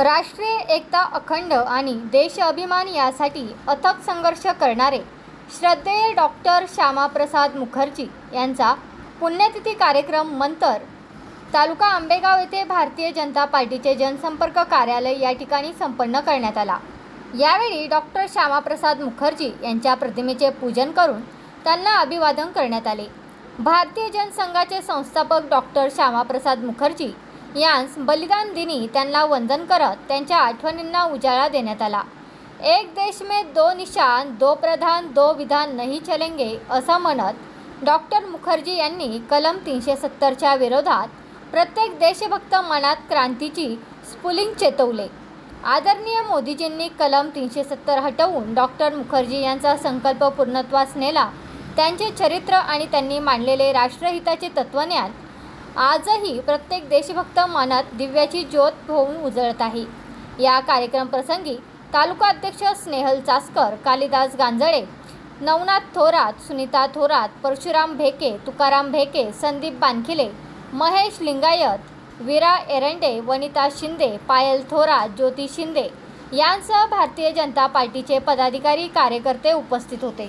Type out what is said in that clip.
राष्ट्रीय एकता अखंड आणि देश अभिमान यासाठी अथक संघर्ष करणारे श्रद्धेय डॉक्टर श्यामाप्रसाद मुखर्जी यांचा पुण्यतिथी कार्यक्रम मंतर तालुका आंबेगाव येथे भारतीय जनता पार्टीचे जनसंपर्क कार्यालय या ठिकाणी संपन्न करण्यात आला. यावेळी डॉक्टर श्यामाप्रसाद मुखर्जी यांच्या प्रतिमेचे पूजन करून त्यांना अभिवादन करण्यात आले. भारतीय जनसंघाचे संस्थापक डॉक्टर श्यामाप्रसाद मुखर्जी यांस बलिदान दिनी त्यांना वंदन करत त्यांच्या आठवणींना उजाळा देण्यात आला. एक देश में दो निशान दो प्रधान दो विधान नहीं चलेंगे असं म्हणत डॉक्टर मुखर्जी यांनी कलम तीनशे सत्तरच्या विरोधात प्रत्येक देशभक्त मनात क्रांतीची स्फुलिंग चेतवले. आदरणीय मोदीजींनी कलम तीनशे सत्तर हटवून डॉक्टर मुखर्जी यांचा संकल्प पूर्णत्वास नेला. त्यांचे चरित्र आणि त्यांनी मांडलेले राष्ट्रहिताचे तत्वज्ञान आजही प्रत्येक देशभक्त मनात दिव्याची ज्योत होऊन उजळत आहे. या कार्यक्रम प्रसंगी तालुका अध्यक्ष स्नेहल चासकर कालिदास गांजळे नवनाथ थोरात सुनीता थोरात परशुराम भेके तुकाराम भेके संदीप बानखिले महेश लिंगायत विरा एरंडे वनिता शिंदे पायल थोरात ज्योती शिंदे यांसह भारतीय जनता पार्टीचे पदाधिकारी कार्यकर्ते उपस्थित होते.